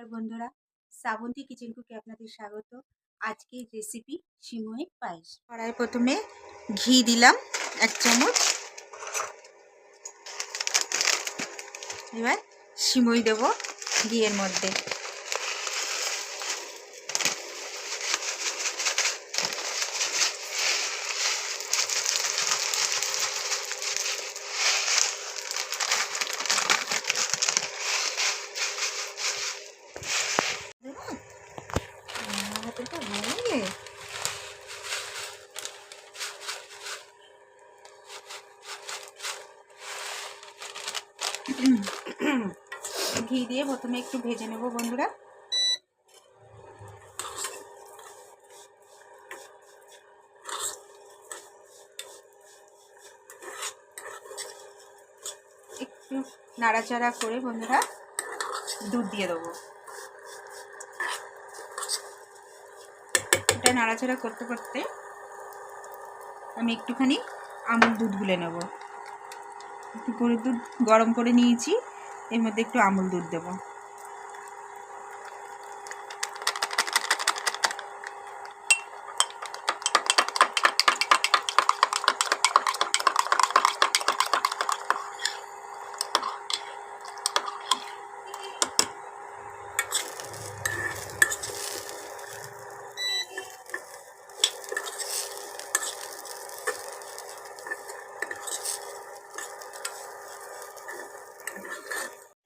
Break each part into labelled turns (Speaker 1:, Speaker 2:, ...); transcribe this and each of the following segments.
Speaker 1: নমস্কার বন্ধুরা, শ্রাবন্তী কিচেন কুকে আপনাদের স্বাগত। আজকের রেসিপি সিময়ের পায়েস। কড়াই প্রথমে ঘি দিলাম, এক চামচ। এবার সিমই দেব ঘিয়ের মধ্যে দেবো আমার হাতেরটা ঘি দিয়ে প্রথমে একটু ভেজে নেব বন্ধুরা। একটু নাড়াচাড়া করে বন্ধুরা দুধ দিয়ে দেবো। এটা নাড়াচাড়া করতে করতে আমি একটুখানি আমুল দুধ গুলে নেব। একটু গরুর দুধ গরম করে নিয়েছি, এর মধ্যে একটু আমুল দুধ দেব।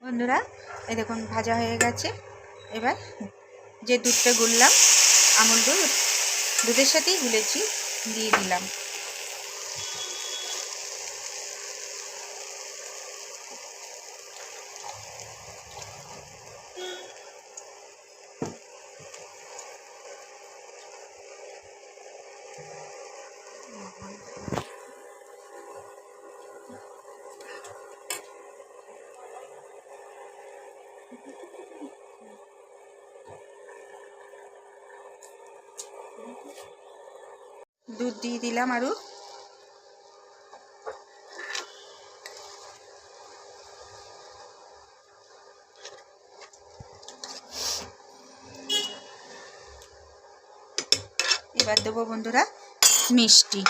Speaker 1: বন্ধুরা, এই দেখুন, ভাজা হয়ে গেছে। এবার যে দুধটা গুললাম, আমুল দুধ, দুধের সাথেই গুলেছি, দিয়ে দিলাম। দুধ দিয়ে দিলাম আরও এবার দেবো বন্ধুরা মিষ্টি।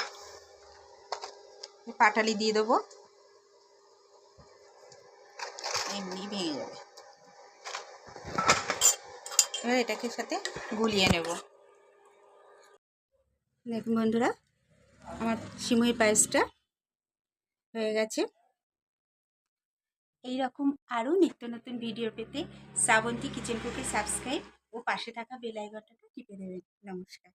Speaker 1: পাটালি দিয়ে দেবো। এবার এটাকে সাথে গুলিয়ে নেব। দেখুন বন্ধুরা, আমার সিমই পায়েসটা হয়ে গেছে। এই রকম আরও নিত্য নতুন ভিডিও পেতে শ্রাবন্তী কিচেন কুকে সাবস্ক্রাইব ও পাশে থাকা বেল আইকনটাকে টিপে দেবেন। নমস্কার।